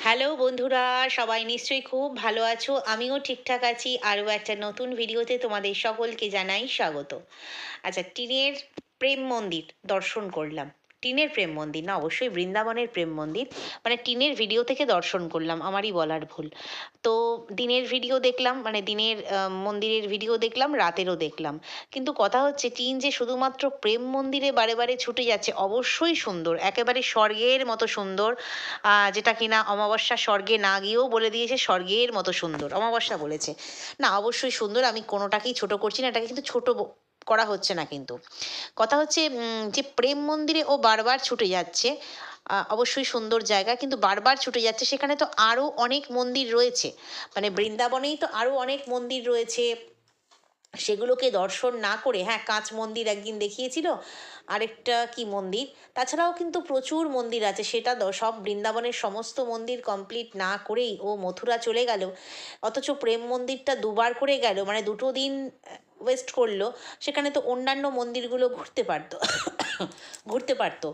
Hello বন্ধুরা, সবাই নিশ্চয়ই খুব ভালো আছো। আমিও ঠিকঠাক আছি। আরও একটা নতুন ভিডিওতে তোমাদের সকলকে জানাই স্বাগত। আচ্ছা টিনের প্রেম মন্দির দর্শন করলাম। টিনের প্রেম মন্দির না, অবশ্যই বৃন্দাবনের প্রেম মন্দির। মানে টিনের ভিডিও থেকে দর্শন করলাম, আমারই বলার ভুল। তো দিনের ভিডিও দেখলাম মানে দিনের মন্দিরের ভিডিও দেখলাম, রাতেরও দেখলাম। কিন্তু কথা হচ্ছে, টিন যে শুধুমাত্র প্রেম মন্দিরে বারে বারে ছুটে যাচ্ছে, অবশ্যই সুন্দর। একেবারে স্বর্গের মতো সুন্দর। যেটা কিনা অমাবস্যা স্বর্গে না গিয়েও বলে দিয়েছে, স্বর্গের মতো সুন্দর। অমাবস্যা বলেছে। না, অবশ্যই সুন্দর, আমি কোনোটাকেই ছোট করছি না, এটাকে কিন্তু ছোট করা হচ্ছে না কিন্তু। কথা হচ্ছে যে প্রেম মন্দিরে ও বারবার ছুটে যাচ্ছে অবশ্যই সুন্দর জায়গা, কিন্তু বারবার ছুটে যাচ্ছে, সেখানে তো আরও অনেক মন্দির রয়েছে। মানে বৃন্দাবনেই তো আরও অনেক মন্দির রয়েছে। সেগুলোকে দর্শন না করে হ্যাঁ কাঁচ মন্দির একদিন দেখিয়েছিল, আরেকটা কি মন্দির? তাছাড়াও কিন্তু প্রচুর মন্দির আছে, সেটা সব বৃন্দাবনের সমস্ত মন্দির কমপ্লিট না করেই ও মথুরা চলে গেল। অথচ প্রেম মন্দিরটা দুবার করে গেল মানে দুটো দিন ওয়েস্ট করল, সেখানে তো অন্যান্য মন্দিরগুলো ঘুরতে পারতো ঘুরতে পারতো।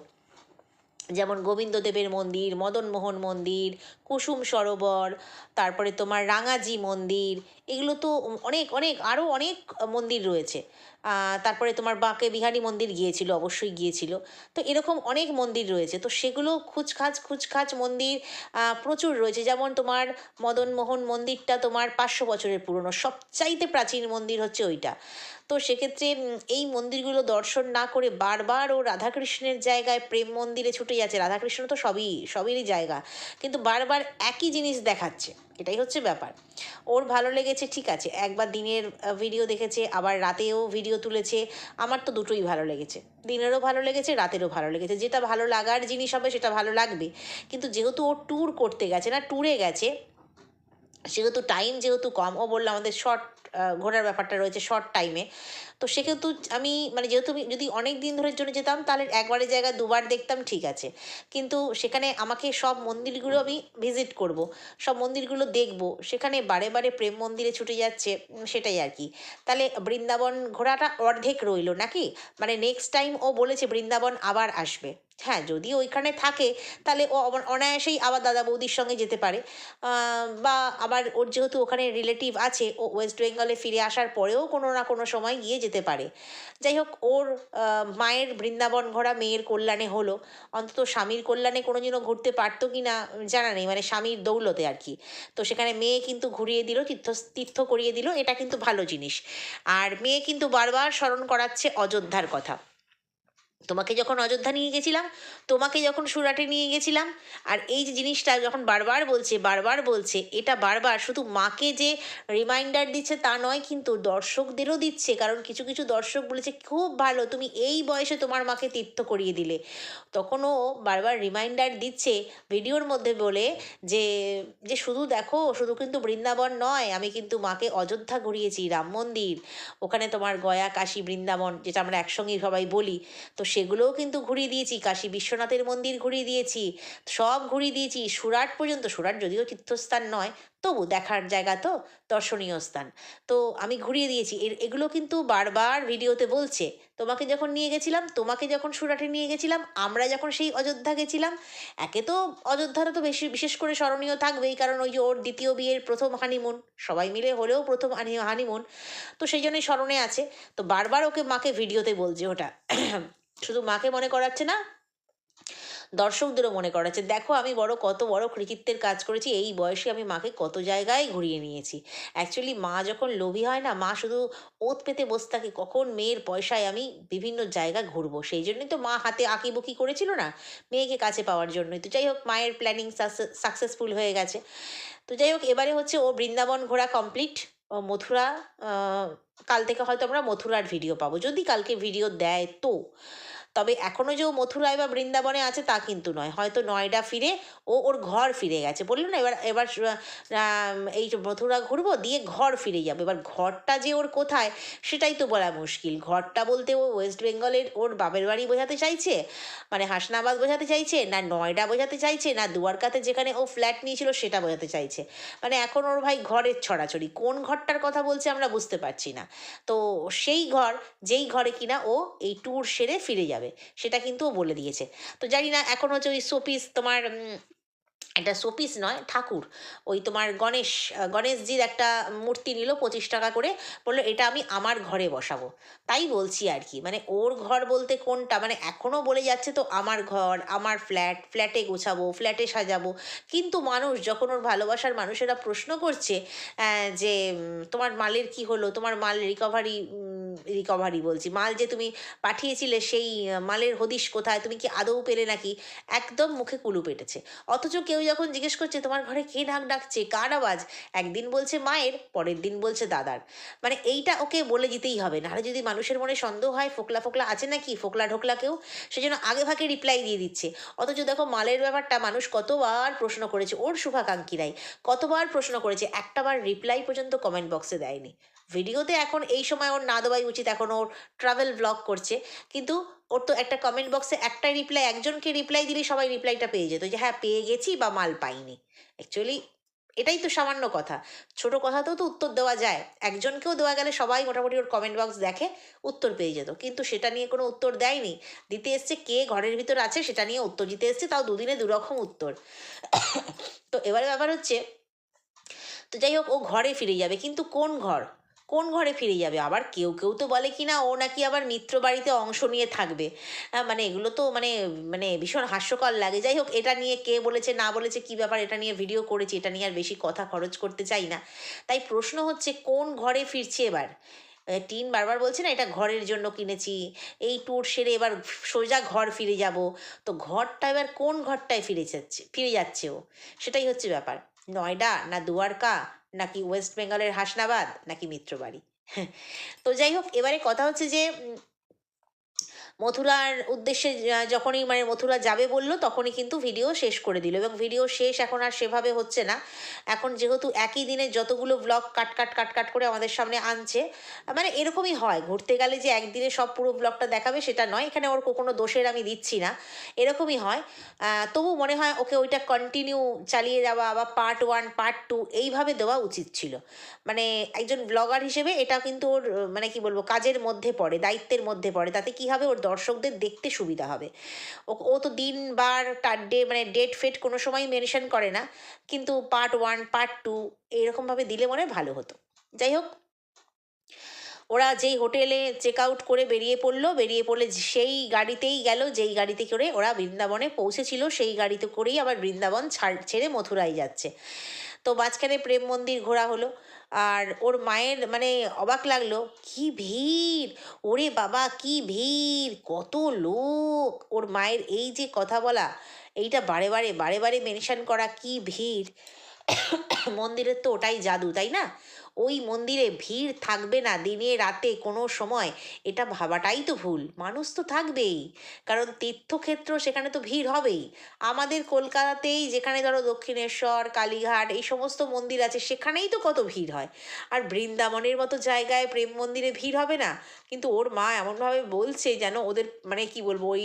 যেমন গোবিন্দদেবের মন্দির, মদনমোহন মন্দির, কুসুম সরোবর, তারপরে তোমার রাঙাজি মন্দির, এগুলো তো অনেক অনেক আরও অনেক মন্দির রয়েছে। তারপরে তোমার বাঁকে বিহারী মন্দির গিয়েছিল, অবশ্যই গিয়েছিল। তো এরকম অনেক মন্দির রয়েছে। তো সেগুলো খুচখাচ খুচখাচ মন্দির প্রচুর রয়েছে। যেমন তোমার মদনমোহন মন্দিরটা তোমার পাঁচশো বছরের পুরনো। সবচাইতে প্রাচীন মন্দির হচ্ছে ওইটা। তো সেক্ষেত্রে এই মন্দিরগুলো দর্শন না করে বারবার ও রাধাকৃষ্ণের জায়গায় প্রেম মন্দিরে ছুটে যাচ্ছে। রাধাকৃষ্ণ তো সবই, সবেরই জায়গা। কিন্তু বারবার একই জিনিস দেখাচ্ছে। এটাই হচ্ছে ব্যাপার। ওর ভালো লেগেছে, ঠিক আছে, একবার দিনের ভিডিও দেখেছে, আবার রাতেও ভিডিও তুলেছে, আমার তো দুটোই ভালো লেগেছে। দিনেরও ভালো লেগেছে, রাতেরও ভালো লেগেছে, যেটা ভালো লাগার জিনিস হবে সেটা ভালো লাগবে। কিন্তু যেহেতু ও ট্যুর করতে গেছে না ট্যুরে গেছে সেহেতু টাইম যেহেতু কম, ও বলল আমাদের শর্ট ঘোরার ব্যাপারটা রয়েছে শর্ট টাইমে তো সেক্ষেত্রে আমি মানে যেহেতু আমি যদি অনেক দিন ধরে জন্য যেতাম, তাহলে একবারের জায়গায় দুবার দেখতাম, ঠিক আছে। কিন্তু সেখানে আমাকে সব মন্দিরগুলো আমি ভিজিট করব, সব মন্দিরগুলো দেখব। সেখানে বারে বারে প্রেম মন্দিরে ছুটে যাচ্ছে সেটাই আর কি। তাহলে বৃন্দাবন ঘোরাটা অর্ধেক রইল নাকি? মানে নেক্সট টাইম ও বলেছে বৃন্দাবন আবার আসবে। হ্যাঁ যদি ওইখানে থাকে, তাহলে ও অনায়াসেই আবার দাদা বৌদির সঙ্গে যেতে পারে। বা আবার ওর যেহেতু ওখানে রিলেটিভ আছে, ও ওয়েস্ট বেঙ্গলে ফিরে আসার পরেও কোনো না কোনো সময় গিয়ে যেতে পারে। যাই হোক ওর মায়ের বৃন্দাবন ঘোরা মেয়ের কল্যাণে হলো। অন্তত স্বামীর কল্যাণে কোনো দিনও ঘুরতে পারতো কি না, জানা নেই। মানে স্বামীর দৌলতে আর কি। তো সেখানে মেয়ে কিন্তু ঘুরিয়ে দিল, তীর্থ তীর্থ করিয়ে দিল, এটা কিন্তু ভালো জিনিস। আর মেয়ে কিন্তু বারবার স্মরণ করাচ্ছে অযোধ্যার কথা। তোমাকে যখন অযোধ্যা নিয়ে গেছিলাম, তোমাকে যখন সুরাটে নিয়ে গেছিলাম, আর এই যে জিনিসটা যখন বারবার বলছে বারবার বলছে, এটা বারবার শুধু মাকে যে রিমাইন্ডার দিচ্ছে তা নয়, কিন্তু দর্শকদেরও দিচ্ছে। কারণ কিছু কিছু দর্শক বলেছে, খুব ভালো, তুমি এই বয়সে তোমার মাকে তীর্থ করিয়ে দিলে। তখনও বারবার রিমাইন্ডার দিচ্ছে ভিডিওর মধ্যে বলে যে যে শুধু দেখো, শুধু কিন্তু বৃন্দাবন নয়, আমি কিন্তু মাকে অযোধ্যা ঘুরিয়েছি, রাম মন্দির, ওখানে তোমার গয়া, কাশী, বৃন্দাবন, যেটা আমরা একসঙ্গেই সবাই বলি। তো সেগুলোও কিন্তু ঘুরিয়ে দিয়েছি, কাশী বিশ্বনাথের মন্দির ঘুরিয়ে দিয়েছি, সব ঘুরিয়ে দিয়েছি, সুরাট পর্যন্ত, সুরাট যদিও তীর্থস্থান নয়, তবু দেখার জায়গা তো দর্শনীয় স্থান। তো আমি ঘুরিয়ে দিয়েছি, এর, এগুলো কিন্তু বারবার ভিডিওতে বলছে, তোমাকে যখন নিয়ে গেছিলাম, তোমাকে যখন সুরাটে নিয়ে গেছিলাম, আমরা যখন সেই অযোধ্যা গেছিলাম, একে তো অযোধ্যাটা তো বেশি, বিশেষ করে স্মরণীয় থাকবেই, কারণ ওই যে ওর দ্বিতীয় বিয়ের প্রথম হানিমুন সবাই মিলে হলেও প্রথম হানিমুন তো সেই জন্যই স্মরণে আছে, তো বারবার ওকে, মাকে ভিডিওতে বলছে ওটা। শুধু মাকে মনে করাচ্ছে না, দর্শকদেরও মনে করাচ্ছে। দেখো আমি বড়, কত বড় কৃতিত্বের কাজ করেছি, এই বয়সে আমি মাকে কত জায়গায় ঘুরিয়ে নিয়েছি। অ্যাকচুয়ালি মা যখন লোভী হয় না, মা শুধু ওত পেতে বসে থাকে, কখন মেয়ের পয়সায় আমি বিভিন্ন জায়গা ঘুরবো। সেই জন্যই তো মা হাতে আঁকিবুকি করেছিল না, মেয়েকে কাছে পাওয়ার জন্যই। তো যাই হোক, মায়ের প্ল্যানিং সাকসেসফুল হয়ে গেছে। তো যাই হোক, এবারে হচ্ছে ও বৃন্দাবন ঘোরা কমপ্লিট মথুরা কাল থেকে হয়তো আমরা মথুরার ভিডিও পাবো। যদি কালকে ভিডিও দেয় তো। তবে এখনও যে ও মথুরায় বা বৃন্দাবনে আছে তা কিন্তু নয়। হয়তো নয়ডা ফিরে ও ওর ঘর ফিরে গেছে। বলল না, এবার এবার এই মথুরা ঘুরবো দিয়ে ঘর ফিরে যাবে। এবার ঘরটা যে ওর কোথায় সেটাই তো বলা মুশকিল। ঘরটা বলতে ও ওয়েস্ট বেঙ্গলের ওর বাপের বাড়ি বোঝাতে চাইছে? মানে হাসনাবাদ বোঝাতে চাইছে? না নয়ডা বোঝাতে চাইছে? না দুয়ারকাতে যেখানে ও ফ্ল্যাট নিয়েছিল সেটা বোঝাতে চাইছে? মানে এখন ওর ভাই ঘরের ছড়াছড়ি। কোন ঘরটার কথা বলছে আমরা বুঝতে পারছি না। তো সেই ঘর, যেই ঘরে কিনা ও এই ট্যুর সেরে ফিরে যাবে। সেটা কিন্তু বলে দিয়েছে। তো জানি না এখন হচ্ছে ওই শোপিস তোমার এটা শোপিস নয়, ঠাকুর। ওই তোমার গণেশ গণেশজির একটা মূর্তি নিল পঁচিশ টাকা করে, বলল এটা আমি আমার ঘরে বসাবো। তাই বলছি আর কি। মানে ওর ঘর বলতে কোনটা? মানে এখনও বলে যাচ্ছে তো আমার ঘর, আমার ফ্ল্যাট, ফ্ল্যাটে গোছাবো, ফ্ল্যাটে সাজাবো। কিন্তু মানুষ যখন ওর ভালোবাসার মানুষেরা প্রশ্ন করছে যে তোমার মালের কি হলো? তোমার মাল রিকভারি রিকভারি বলছি। মাল যে তুমি পাঠিয়েছিলে সেই মালের হদিশ কোথায়? তুমি কি আদৌ পেলে নাকি? একদম মুখে কুলু পেটেছে। অথচ কেউ যখন জিজ্ঞেস করছে, তোমার ঘরে কে ঢাক ডাকছে? কার আওয়াজ? একদিন বলছে মায়ের, পরের দিন বলছে দাদার। মানে এইটা ওকে বলে দিতেই হবে। নাহলে যদি মানুষের মনে সন্দেহ হয়, ফোকলা ফোকলা আছে নাকি? ফোকলা ঢোকলা কেউ? সেজন্য আগে ভাগে রিপ্লাই দিয়ে দিচ্ছে। অথচ দেখো, মালের ব্যাপারটা মানুষ কতবার প্রশ্ন করেছে। ওর শুভাকাঙ্ক্ষীরাই কতবার প্রশ্ন করেছে? একটাবার রিপ্লাই পর্যন্ত কমেন্ট বক্সে দেয়নি। ভিডিওতে এখন এই সময় ওর না দেওয়াই উচিত এখন ওর ট্রাভেল ব্লগ করছে। কিন্তু ওর তো একটা কমেন্ট বক্সে একটাই রিপ্লাই একজনকে রিপ্লাই দিলে সবাই রিপ্লাইটা পেয়ে যেত যে হ্যাঁ পেয়ে গেছি বা মাল পাইনি। অ্যাকচুয়ালি এটাই তো সামান্য কথা। ছোট কথাতেও তো উত্তর দেওয়া যায়। একজনকেও দেওয়া গেলে সবাই মোটামুটি ওর কমেন্ট বক্স দেখে উত্তর পেয়ে যেত। কিন্তু সেটা নিয়ে কোনো উত্তর দেয়নি। দিতে এসছে কে ঘরের ভিতর আছে সেটা নিয়ে উত্তর দিতে এসছে, তাও দুদিনে দুরকম উত্তর। তো এবারে ব্যাপার হচ্ছে, তো যাই হোক, ও ঘরে ফিরে যাবে। কিন্তু কোন ঘর? কোন ঘরে ফিরে যাবে? আবার কেউ কেউ তো বলে কি না, ও নাকি আবার মিত্র বাড়িতে অংশ নিয়ে থাকবে। মানে এগুলো তো মানে মানে ভীষণ হাস্যকর লাগে। যাই হোক, এটা নিয়ে কে বলেছে, না বলেছে, কি ব্যাপার, এটা নিয়ে ভিডিও করেছি, এটা নিয়ে আর বেশি কথা খরচ করতে চাই না। তাই প্রশ্ন হচ্ছে, কোন ঘরে ফিরছে এবার? টিন বারবার বলছে না, এটা ঘরের জন্য কিনেছি। এই ট্যুর সেরে এবার সোজা ঘর ফিরে যাব। তো ঘরটা এবার কোন ঘরটায় ফিরে যাচ্ছে ফিরে যাচ্ছে ও? সেটাই হচ্ছে ব্যাপার। নয়ডা না দুয়ারকা? নাকি ওয়েস্ট বেঙ্গলের হাসনাবাদ নাকি মিত্রবাড়ি? তো যাই হোক এবারে কথা হচ্ছে যে মথুরার উদ্দেশ্যে যখনই মানে মথুরা যাবে বলল, তখনই কিন্তু ভিডিও শেষ করে দিল এবং ভিডিও শেষ এখন আর সেভাবে হচ্ছে না। এখন যেহেতু একই দিনে যতগুলো ব্লগ কাট কাট কাট কাট করে আমাদের সামনে আনছে মানে এরকমই হয়। ঘুরতে গেলে যে একদিনে সব পুরো ব্লগটা দেখাবে সেটা নয়, এখানে ওর কোনো দোষের আমি দিচ্ছি না। এরকমই হয়। তবু মনে হয় ওকে ওইটা কন্টিনিউ চালিয়ে যাওয়া বা পার্ট ওয়ান পার্ট টু এইভাবে দেওয়া উচিত ছিল। মানে একজন ব্লগার হিসেবে এটা কিন্তু ওর মানে কি বলব, কাজের মধ্যে পড়ে, দায়িত্বের মধ্যে পড়ে। তাতে কি হবে? ওর দর্শকদের দেখতে সুবিধা হবে। ও তো দিন বার তার ডে মানে ডেট ফেট কোনো সময় মেনশন করে না, কিন্তু পার্ট ওয়ান পার্ট টু এইরকমভাবে দিলে মনে ভালো হতো। যাই হোক, ওরা যেই হোটেলে চেক আউট করে বেরিয়ে পড়ল, বেরিয়ে পড়লে সেই গাড়িতেই গেল, যেই গাড়িতে করে ওরা বৃন্দাবনে পৌঁছেছিল, সেই গাড়িতে করেই আবার বৃন্দাবন ছাড়, ছেড়ে মথুরায় যাচ্ছে। তো মাঝখানে প্রেম মন্দির ঘোরা হলো। আর ওর মায়ের মানে অবাক লাগল, কি ভিড়? ওরে বাবা, কি ভিড়? কত লোক? ওর মায়ের এই যে কথা বলা, এইটা বারে বারে বারে বারে মেনশন করা, কি ভিড়? মন্দিরের তো ওটাই জাদু, তাই না? ওই মন্দিরে ভিড় থাকবে না দিনে রাতে কোনো সময়। এটা ভাবাটাই তো ভুল। মানুষ তো থাকবেই। কারণ তীর্থক্ষেত্র সেখানে তো ভিড় হবেই। আমাদের কলকাতাতেই যেখানে ধরো দক্ষিণেশ্বর, কালীঘাট এই সমস্ত মন্দির আছে, সেখানেই তো কত ভিড় হয়। আর বৃন্দাবনের মতো জায়গায় প্রেম মন্দিরে ভিড় হবে না। কিন্তু ওর মা এমনভাবে বলছে যেন ওদের মানে কি বলব ওই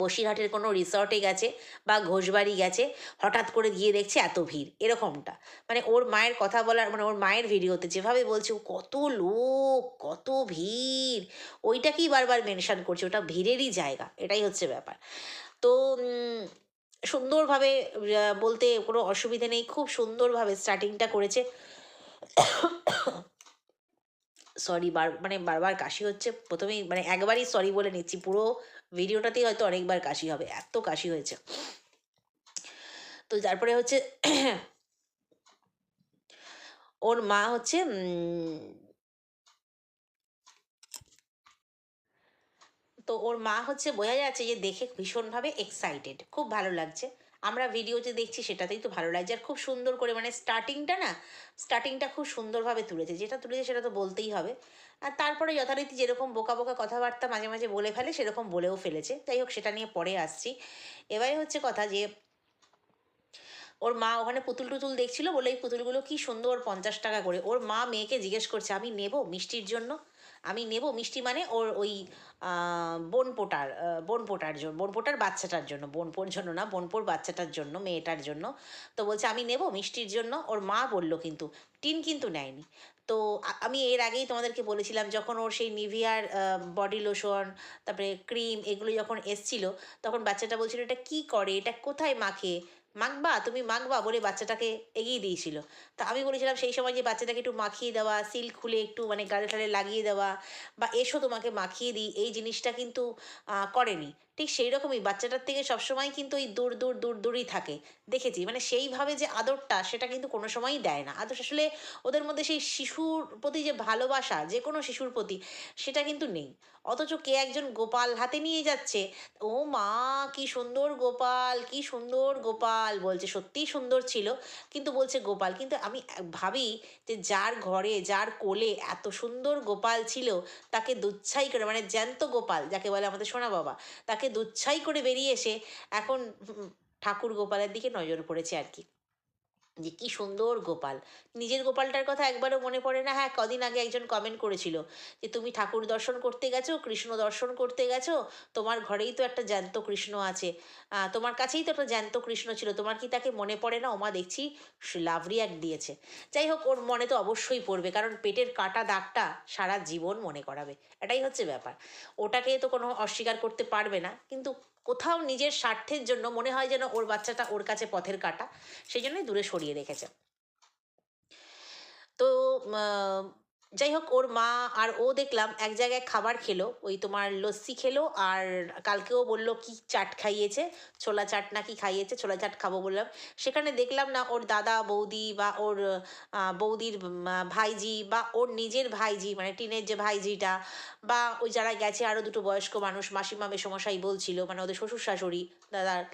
বসিরহাটের কোনো রিসর্টে গেছে বা ঘোষবাড়ি গেছে, হঠাৎ করে গিয়ে দেখছে এত ভিড়, এরকমটা। মানে ওর মায়ের কথা বলার মানে ওর মায়ের ভিডিওতে যেভাবে বলছে, ও কত লোক, কত ভিড়, ওইটাকেই বারবার মেনশান করছে, ওটা ভিড়েরই জায়গা, এটাই হচ্ছে ব্যাপার। তো সুন্দরভাবে বলতে কোনো অসুবিধে নেই, খুব সুন্দরভাবে স্টার্টিংটা করেছে। সরি বার মানে বারবার কাশি হচ্ছে। প্রথমেই মানে একবারই সরি বলে নিচ্ছি, পুরো ভিডিওটাতেই হয়তো অনেকবার কাশি হবে, এত কাশি হয়েছে। তো তারপরে হচ্ছে ওর মা হচ্ছে তো ওর মা হচ্ছে বোঝা যাচ্ছে যে দেখে ভীষণভাবে এক্সাইটেড খুব ভালো লাগছে। আমরা ভিডিওতে দেখছি সেটাতেই তো ভালো লাগছে। আর খুব সুন্দর করে মানে স্টার্টিংটা না স্টার্টিংটা খুব সুন্দরভাবে তুলেছে। যেটা তুলেছে সেটা তো বলতেই হবে। আর তারপরে যথারীতি যেরকম বোকা বোকা কথাবার্তা মাঝে মাঝে বলে ফেলে, সেরকম বলেও ফেলেছে। যাই হোক, সেটা নিয়ে পরে আসছি। এবারে হচ্ছে কথা যে, ওর মা ওখানে পুতুল টুতুল দেখছিল বলে, এই পুতুলগুলো কি সুন্দর পঞ্চাশ টাকা করে। ওর মা মেয়েকে জিজ্ঞেস করছে, আমি নেব মিষ্টির জন্য? আমি নেব মিষ্টি মানে ওর ওই বোনপোটার বোনপোটার জন্য বোনপোটার বাচ্চাটার জন্য বোনপোর জন্য না বোনপোর বাচ্চাটার জন্য, মেয়েটার জন্য। তো বলছে, আমি নেব মিষ্টির জন্য। ওর মা বলল কিন্তু, টিন কিন্তু নেয়নি। তো আমি এর আগেই তোমাদেরকে বলেছিলাম, যখন ওর সেই নিভিয়ার বডি লোশন তারপরে ক্রিম এগুলো যখন এসছিল, তখন বাচ্চাটা বলছিল, এটা কি করে? এটা কোথায় মাখে? মাখবা তুমি মাখবা বলে বাচ্চাটাকে এগিয়ে দিয়েছিল। তা আমি বলেছিলাম, সেই সময় যে বাচ্চাটাকে একটু মাখিয়ে দেওয়া সিল খুলে একটু মানে গালে টালে লাগিয়ে দেওয়া বা এসো তোমাকে মাখিয়ে দিই, এই জিনিসটা কিন্তু করেনি। ঠিক সেই রকমই বাচ্চাটার থেকে সবসময় কিন্তু ওই দূর দূর দূর, দূরই থাকে। দেখেছি মানে সেইভাবে যে আদরটা সেটা কিন্তু কোনো সময়ই দেয় না। আদর আসলে ওদের মধ্যে সেই শিশুর প্রতি যে ভালোবাসা, যে কোনো শিশুর প্রতি সেটা কিন্তু নেই। অথচ কে একজন গোপাল হাতে নিয়ে যাচ্ছে, ও মা, কি সুন্দর গোপাল, কি সুন্দর গোপাল। বলছে, সত্যিই সুন্দর ছিল। কিন্তু বলছে, গোপাল, কিন্তু আমি ভাবি যে যার ঘরে, যার কোলে এত সুন্দর গোপাল ছিল, তাকে দুচ্ছাই করে মানে জ্যান্ত গোপাল, যাকে বলে আমাদের সোনা বাবা, তাকে দুচ্ছাই করে বেরিয়ে এসে এখন ঠাকুর গোপালের দিকে নজর পড়েছে আর কি। যে কি সুন্দর গোপাল। নিজের গোপালটার কথা একবারও মনে পড়ে না। হ্যাঁ কদিন আগে একজন কমেন্ট করেছিল যে, তুমি ঠাকুর দর্শন করতে গেছো, কৃষ্ণ দর্শন করতে গেছো? তোমার ঘরেই তো একটা জ্যান্ত কৃষ্ণ আছে। তোমার কাছেই তো একটা জ্যান্ত কৃষ্ণ ছিল। তোমার কি তাকে মনে পড়ে না? ওমা, দেখছি লাভ রিয়াক্ট দিয়েছে। যাই হোক, ওর মনে তো অবশ্যই পড়বে, কারণ পেটের কাটা দাগটা সারা জীবন মনে করাবে। এটাই হচ্ছে ব্যাপার। ওটাকে তো কোনো অস্বীকার করতে পারবে না। কিন্তু কোথাও নিজের স্বার্থের জন্য মনে হয় যেন ওর বাচ্চাটা ওর কাছে পথের কাটা, সেই জন্যই দূরে সরিয়ে রেখেছে। তো যাই হোক ওর মা আর ও দেখলাম এক জায়গায় খাবার খেলো। ওই তোমার লস্যি খেলো আর কালকেও বলল, কি চাট খাইয়েছে? ছোলা চাট নাকি খাইয়েছে? ছোলা চাট খাব, বললাম। সেখানে দেখলাম না, ওর দাদা, বৌদি বা ওর বৌদির ভাইজি বা ওর নিজের ভাইজি মানে টিনের যে ভাইজিটা বা ওই যারা গেছে আরও দুটো বয়স্ক মানুষ, মাসিমা, মেসমশাই বলছিল মানে ওদের শ্বশুর শাশুড়ি দাদার।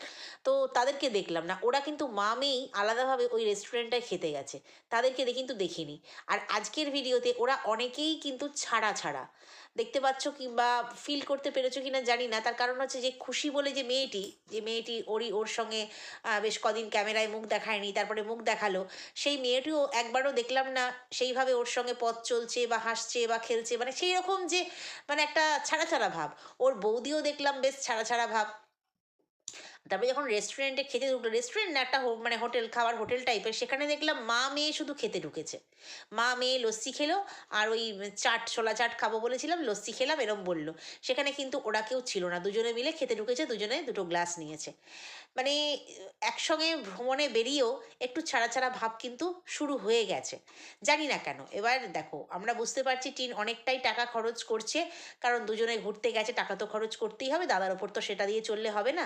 তো তাদেরকে দেখলাম না, ওরা কিন্তু মামেই আলাদাভাবে ওই রেস্টুরেন্টটায় খেতে গেছে। তাদেরকে কিন্তু দেখিনি। আর আজকের ভিডিওতে ওরা অনেকেই কিন্তু ছাড়া ছাড়া। দেখতে পাচ্ছ কিংবা ফিল করতে পেরেছ কিনা জানি না। তার কারণ হচ্ছে যে, খুশি বলে যে মেয়েটি যে মেয়েটি ওরই, ওর সঙ্গে বেশ কদিন ক্যামেরায় মুখ দেখায়নি, তারপরে মুখ দেখাল, সেই মেয়েটিও একবারও দেখলাম না, সেইভাবে ওর সঙ্গে পথ চলছে বা হাসছে বা খেলছে মানে সেই রকম যে মানে একটা ছাড়া ছাড়া ভাব। ওর বৌদিও দেখলাম বেশ ছাড়া ছাড়া ভাব। তারপরে যখন রেস্টুরেন্টে খেতে ঢুকলো রেস্টুরেন্ট না একটা মানে হোটেল খাবার হোটেল টাইপের সেখানে দেখলাম মা মেয়ে শুধু খেতে ঢুকেছে। মা মেয়ে লস্যি খেলো, আর ওই চাট, ছোলা চাট খাব বলেছিলাম, লস্যি খেলাম, এরম বলল। সেখানে কিন্তু ওরা কেউ ছিল না, দুজনে মিলে খেতে ঢুকেছে, দুজনে দুটো গ্লাস নিয়েছে। মানে একসঙ্গে ভ্রমণে বেরিয়েও একটু ছাড়া ছাড়া ভাব কিন্তু শুরু হয়ে গেছে। জানি না কেন, এবার দেখো, আমরা বুঝতে পারছি টিন অনেকটাই টাকা খরচ করছে, কারণ দুজনে ঘুরতে গেছে, টাকা তো খরচ করতেই হবে, দাদার ওপর তো সেটা দিয়ে চললে হবে না।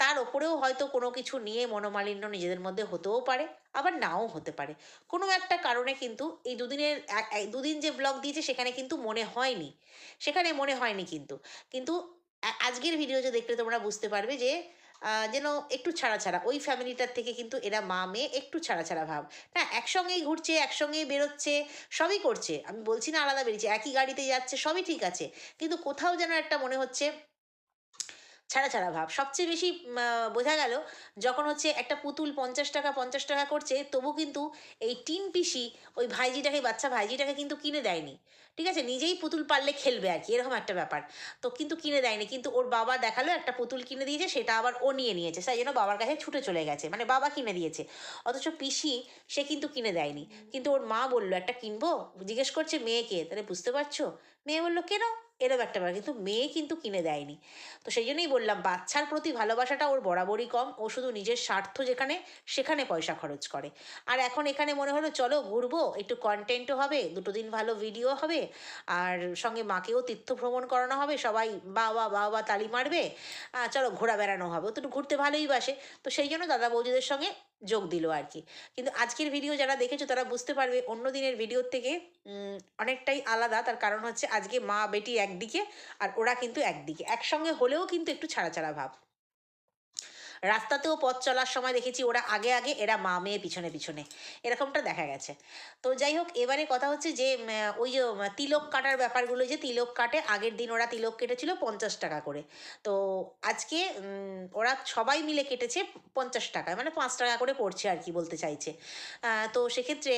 তার ওপরেও হয়তো কোনো কিছু নিয়ে মনোমালিন্য নিজেদের মধ্যে হতেও পারে, আবার নাও হতে পারে। কোনো একটা কারণে কিন্তু এই দুদিনের দুদিন যে ব্লগ দিয়েছে সেখানে কিন্তু মনে হয়নি। সেখানে মনে হয়নি কিন্তু। কিন্তু আজকের ভিডিও যে দেখলে তোমরা বুঝতে পারবে যে যেন একটু ছাড়া ছাড়া, ওই ফ্যামিলিটার থেকে কিন্তু এরা মা মেয়ে একটু ছাড়া ছাড়া ভাব। না, একসঙ্গেই ঘুরছে, একসঙ্গেই বেরোচ্ছে, সবই করছে। আমি বলছি না আলাদা বেরিয়েছে, একই গাড়িতে যাচ্ছে, সবই ঠিক আছে। কিন্তু কোথাও যেন একটা মনে হচ্ছে ছাড়া ছাড়া ভাব। সবচেয়ে বেশি বোঝা গেল যখন হচ্ছে একটা পুতুল পঞ্চাশ টাকা পঞ্চাশ টাকা করছে, তবু কিন্তু এই টিন পিসি ওই ভাইজিটাকে, বাচ্চা ভাইজিটাকে কিন্তু কিনে দেয়নি। ঠিক আছে? নিজেই পুতুল পারলে খেলবে আর কি, এরকম একটা ব্যাপার। তো কিন্তু কিনে দেয়নি। কিন্তু ওর বাবা দেখাল, একটা পুতুল কিনে দিয়েছে, সেটা আবার ও নিয়ে নিয়েছে। তাই জন্য বাবার কাছে ছুটে চলে গেছে। মানে বাবা কিনে দিয়েছে। অথচ পিসি সে কিন্তু কিনে দেয়নি। কিন্তু ওর মা বলল, একটা কিনবো? জিজ্ঞেস করছে, মেয়েকে? তাহলে বুঝতে পারছ? মেয়ে বলল, কেন? এরকম একটা ব্যাপার। কিন্তু মেয়ে কিন্তু কিনে দেয়নি। তো সেই জন্যই বললাম, বাচ্চার প্রতি ভালোবাসাটা ওর বরাবরই কম। ও শুধু নিজের স্বার্থ যেখানে, সেখানে পয়সা খরচ করে। আর এখন এখানে মনে হলো, চলো ঘুরবো, একটু কন্টেন্টও হবে, দুটো দিন ভালো ভিডিও হবে, আর সঙ্গে মাকেও তীর্থ ভ্রমণ করানো হবে, সবাই বা বা বা বা তালি মারবে চলো ঘোরা বেড়ানো হবে তো একটু ঘুরতে ভালোই বাসে। তো সেই জন্য দাদা বৌদিদের সঙ্গে যোগ দিল আর কি কিন্তু আজকের ভিডিও যারা দেখেছ, তারা বুঝতে পারবে অন্য দিনের ভিডিওর থেকে অনেকটাই আলাদা। তার কারণ হচ্ছে আজকে মা বেটি একদিকে আর ওরা কিন্তু একদিকে। একসঙ্গে হলেও কিন্তু একটু ছাড়া ছাড়া ভাব। রাস্তাতেও পথ চলার সময় দেখেছি ওরা আগে আগে, এরা মা মেয়ে পিছনে পিছনে। এরকমটা দেখা গেছে। তো যাই হোক, এবারে কথা হচ্ছে যে ওই যে তিলক কাটার ব্যাপারগুলো যে, তিলক কাটে, আগের দিন ওরা তিলক কেটেছিল পঞ্চাশ টাকা করে। তো আজকে ওরা সবাই মিলে কেটেছে পঞ্চাশ টাকায় মানে পাঁচ টাকা করে পড়ছে আর কি বলতে চাইছে। তো সেক্ষেত্রে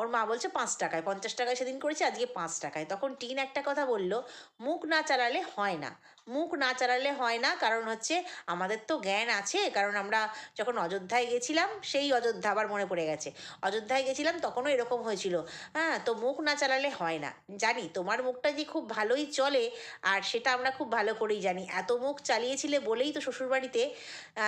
ওর মা বলছে পাঁচ টাকায়, পঞ্চাশ টাকায় সেদিন করেছে, আজকে পাঁচ টাকায়। তখন টিন একটা কথা বলল, মুখ না চালালে হয় না। মুখ না চালালে হয় না। কারণ হচ্ছে আমাদের তো জ্ঞান আছে। কারণ আমরা যখন অযোধ্যায় গেছিলাম, সেই অযোধ্যা আবার মনে পড়ে গেছে। অযোধ্যায় গেছিলাম, তখনও এরকম হয়েছিল। হ্যাঁ তো মুখ না চালালে হয় না। জানি, তোমার মুখটা যে খুব ভালোই চলে, আর সেটা আমরা খুব ভালো করেই জানি। এত মুখ চালিয়েছিলে বলেই তো শ্বশুরবাড়িতে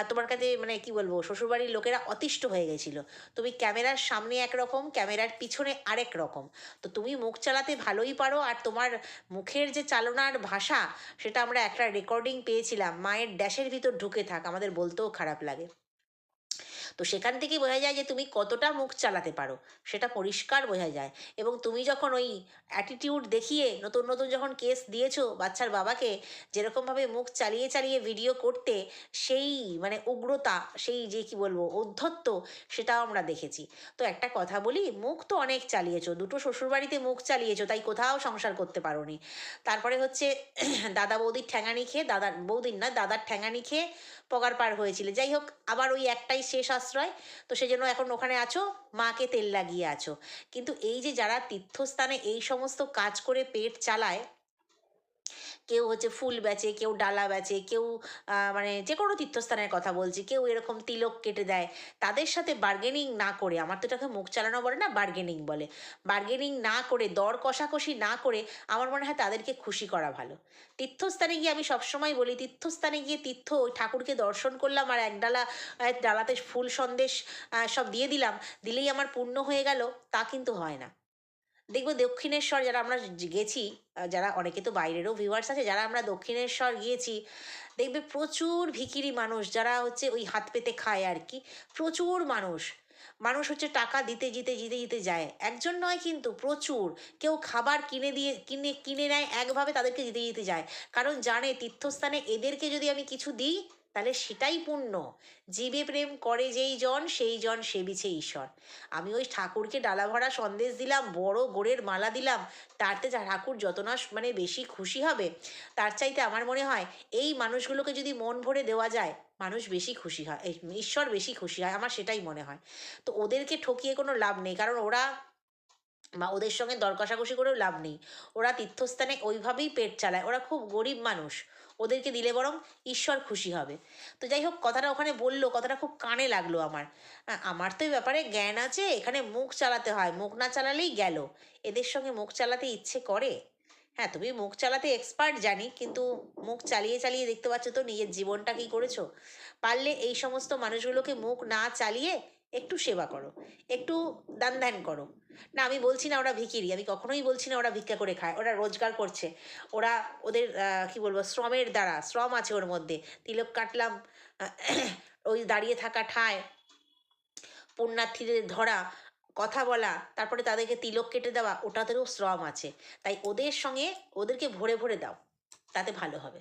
তোমার কাছে মানে কি বলব, শ্বশুরবাড়ির লোকেরা অতিষ্ঠ হয়ে গেছিল। তুমি ক্যামেরার সামনে একরকম, ক্যামেরার পিছনে আরেক রকম। তো তুমি মুখ চালাতে ভালোই পারো, আর তোমার মুখের যে চালনার ভাষা, সেটা আমরা একটা রেকর্ডিং পেয়েছিলাম মায়ের ড্যাশের ভিতর ঢুকে থাক আমাদের বলতেও খারাপ লাগে। তো সেখান থেকেই বোঝা যায় যে তুমি কতটা মুখ চালাতে পারো। সেটা পরিষ্কার বোঝা যায়। এবং তুমি যখন ওই অ্যাটিটিউড দেখিয়ে নতুন নতুন যখন কেস দিয়েছ বাচ্চার বাবাকে, যেরকমভাবে মুখ চালিয়ে চালিয়ে ভিডিও করতে, সেই মানে উগ্রতা, সেই যে কি বলব, ঔদ্ধত্য সেটাও আমরা দেখেছি। তো একটা কথা বলি, মুখ তো অনেক চালিয়েছো, দুটো শ্বশুরবাড়িতে মুখ চালিয়েছো, তাই কোথাও সংসার করতে পারোনি। তারপরে হচ্ছে দাদা বৌদির ঠ্যাঙানি খেয়ে, দাদার, বৌদির না দাদার ঠ্যাঙানি খেয়ে পগার পার হয়েছিল। যাই হোক, আবার ওই একটাই শেষ আশ্রয়। তো সেজন্য এখন ওখানে আছো, মাকে তেল লাগিয়ে আছো। কিন্তু এই যে যারা তীর্থস্থানে এই সমস্ত কাজ করে পেট চালায় কেউ হচ্ছে ফুল বেচে, কেউ ডালা বেচে, কেউ মানে যে কোনো তীর্থস্থানের কথা বলছি, কেউ এরকম তিলক কেটে দেয়, তাদের সাথে বার্গেনিং না করে, আমার তো এটাকে মুখ চালানো বলে না বার্গেনিং বলে। বার্গেনিং না করে, দর কষাকষি না করে, আমার মনে হয় তাদেরকে খুশি করা ভালো। তীর্থস্থানে গিয়ে আমি সবসময় বলি, তীর্থস্থানে গিয়ে তীর্থ ওই ঠাকুরকে দর্শন করলাম আর এক ডালা ডালাতে ফুল সন্দেশ সব দিয়ে দিলাম, দিলেই আমার পূর্ণ হয়ে গেল, তা কিন্তু হয় না। দেখব দক্ষিণেশ্বর যারা আমরা গেছি যারা অনেকে তো বাইরেরও ভিউয়ার্স আছে, যারা আমরা দক্ষিণেশ্বর গিয়েছি, দেখবে প্রচুর ভিখিরি মানুষ, যারা হচ্ছে ওই হাত পেতে খায় আর কি। প্রচুর মানুষ। মানুষ হচ্ছে টাকা দিতে দিতে দিতে দিতে যায়। একজন নয় কিন্তু, প্রচুর। কেউ খাবার কিনে দিয়ে, কিনে কিনে নেয়, একভাবে তাদেরকে দিতে দিতে যায়। কারণ জানে তীর্থস্থানে এদেরকে যদি আমি কিছু দিই তাহলে সেটাই পুণ্য। জীবে প্রেম করে যেই জন, সেই জন সেবিছে ঈশ্বর। আমি ওই ঠাকুরকে ডালা ভরা সন্দেশ দিলাম, বড় গোড়ের মালা দিলাম তারতে যা ঠাকুর যত না মানে বেশি খুশি হবে, তার চাইতে আমার মনে হয় এই মানুষগুলোকে যদি মন ভরে দেওয়া যায়, মানুষ বেশি খুশি হয় ঈশ্বর বেশি খুশি হয়, আমার সেটাই মনে হয়। তো ওদেরকে ঠকিয়ে কোনো লাভ নেই, কারণ ওরা বা ওদের সঙ্গে দর কষাকষি করেও লাভ নেই। ওরা তীর্থস্থানে ওইভাবেই পেট চালায়, ওরা খুব গরিব মানুষ। ওদেরকে দিলে বরং ঈশ্বর খুশি হবে। তো যাই হোক, কথাটা ওখানে বলল, কথাটা খুব কানে লাগল আমার। আমার তো এই ব্যাপারে জ্ঞান আছে, এখানে মুখ চালাতে হয়। মুখ না চালালেই গেল। এদের সঙ্গে মুখ চালাতে ইচ্ছে করে? হ্যাঁ তুমি মুখ চালাতে এক্সপার্ট জানি, কিন্তু মুখ চালিয়ে চালিয়ে দেখতে পাচ্ছ তো নিজের জীবনটা কি করেছ? পারলে এই সমস্ত মানুষগুলোকে মুখ না চালিয়ে একটু সেবা করো, একটু দান ধ্যান করো। না, আমি বলছি না ওরা ভিকিরি আমি কখনোই বলছি না ওরা ভিক্ষা করে খায়, ওরা রোজগার করছে। ওরা ওদের কি বলব, শ্রমের দ্বারা, শ্রম আছে ওর মধ্যে। তিলক কাটলাম ওই দাঁড়িয়ে থাকা ঠায়, পুণ্যার্থীদের ধরা, কথা বলা, তারপরে তাদেরকে তিলক কেটে দেওয়া, ওটাতেও শ্রম আছে। তাই ওদের সঙ্গে ওদেরকে ভরে ভরে দাও, তাতে ভালো হবে।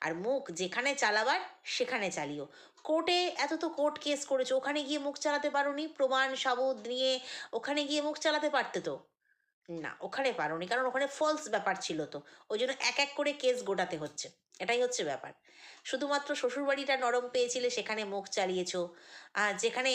আর মুখ যেখানে চালাবার, সেখানে চালিও। কোর্টে এত তো কোর্ট কেস করেছ, ওখানে গিয়ে মুখ চালাতে পারোনি? প্রমাণ সাবুদ নিয়ে ওখানে গিয়ে মুখ চালাতে পারতে তো? না, ওখানে পারোনি, কারণ ওখানে ফলস ব্যাপার ছিল তো। ওই জন্য এক এক করে কেস গোটাতে হচ্ছে। এটাই হচ্ছে ব্যাপার। শুধুমাত্র শ্বশুরবাড়িটা নরম পেয়েছিলে, সেখানে মুখ চালিয়েছো। যেখানে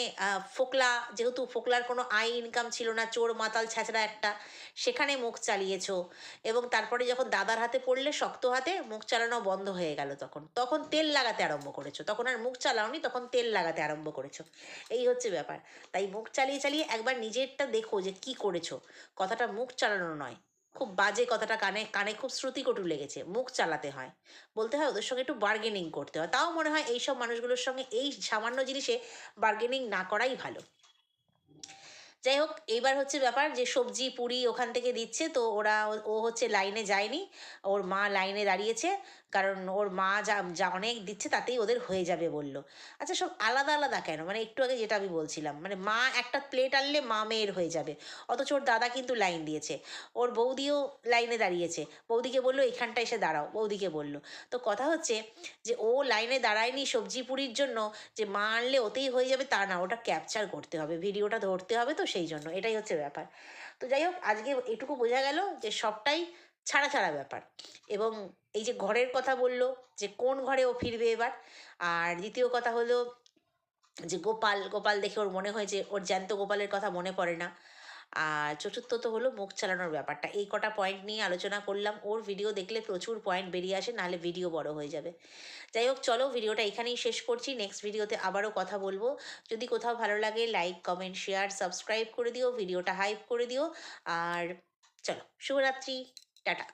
ফোকলা, যেহেতু ফোকলার কোনো আয় ইনকাম ছিল না, চোর মাতাল ছ্যাঁচড়া একটা, সেখানে মুখ চালিয়েছো। এবং তারপরে যখন দাদার হাতে পড়লে শক্ত হাতে, মুখ চালানো বন্ধ হয়ে গেল তখন। তখন তেল লাগাতে আরম্ভ করেছ। তখন আর মুখ চালাওনি, তখন তেল লাগাতে আরম্ভ করেছ। এই হচ্ছে ব্যাপার। তাই মুখ চালিয়ে চালিয়ে একবার নিজেরটা দেখো যে কি করেছ। কথাটা মুখ চালানো নয় খুব বাজে কথাটা কানে কানে খুব শ্রুতিকটু লেগেছে, মুখ চালাতে হয়। বলতে হয় ওদের সঙ্গে একটু বার্গেনিং করতে হয়। তাও মনে হয় এইসব মানুষগুলোর সঙ্গে এই সামান্য জিনিসে বার্গেনিং না করাই ভালো। যাই হোক, এইবার হচ্ছে ব্যাপার যে সবজি, পুরি ওখান থেকে দিচ্ছে, তো ওরা ও হচ্ছে লাইনে যায়নি। ওর মা লাইনে দাঁড়িয়েছে। কারণ ওর মা যা যা অনেক দিচ্ছে তাতেই ওদের হয়ে যাবে বলল। আচ্ছা সব আলাদা আলাদা কেন? মানে একটু আগে যেটা আমি বলছিলাম মানে মা একটা প্লেট আনলে মা মেয়ের হয়ে যাবে। অথচ ওর দাদা কিন্তু লাইন দিয়েছে। ওর বৌদিও লাইনে দাঁড়িয়েছে। বৌদিকে বলল এখানটা এসে দাঁড়াও। বৌদিকে বলল। তো কথা হচ্ছে যে, ও লাইনে দাঁড়ায়নি সবজি পুরির জন্য, যে মা আনলে ওতেই হয়ে যাবে, তা না। ওটা ক্যাপচার করতে হবে। ভিডিওটা ধরতে হবে তো সেই জন্য। এটাই হচ্ছে ব্যাপার। তো যাই হোক, আজকে এটুকু বোঝা গেল যে সবটাই ছাড়া ছাড়া ব্যাপার। এবং এই যে ঘরের কথা বলল যে কোন ঘরে ও ফিরবে এবার? আর দ্বিতীয় কথা হলো যে গোপাল গোপাল দেখে ওর মনে হয়েছে ওর জ্যান্ত গোপালের কথা মনে পড়ে না। আর চতুর্থ তো হলো মুখ চালানোর ব্যাপারটা। এই কটা পয়েন্ট নিয়ে আলোচনা করলাম। ওর ভিডিও দেখলে প্রচুর পয়েন্ট বেরিয়ে আসে, নাহলে ভিডিও বড় হয়ে যাবে। যাই হোক, চলো ভিডিওটা এখানেই শেষ করছি। নেক্সট ভিডিওতে আবারও কথা বলব। যদি কোথাও ভালো লাগে লাইক কমেন্ট শেয়ার সাবস্ক্রাইব করে দিও ভিডিওটা হাইপ করে দিও। আর চলো, শুভরাত্রি, টাটা।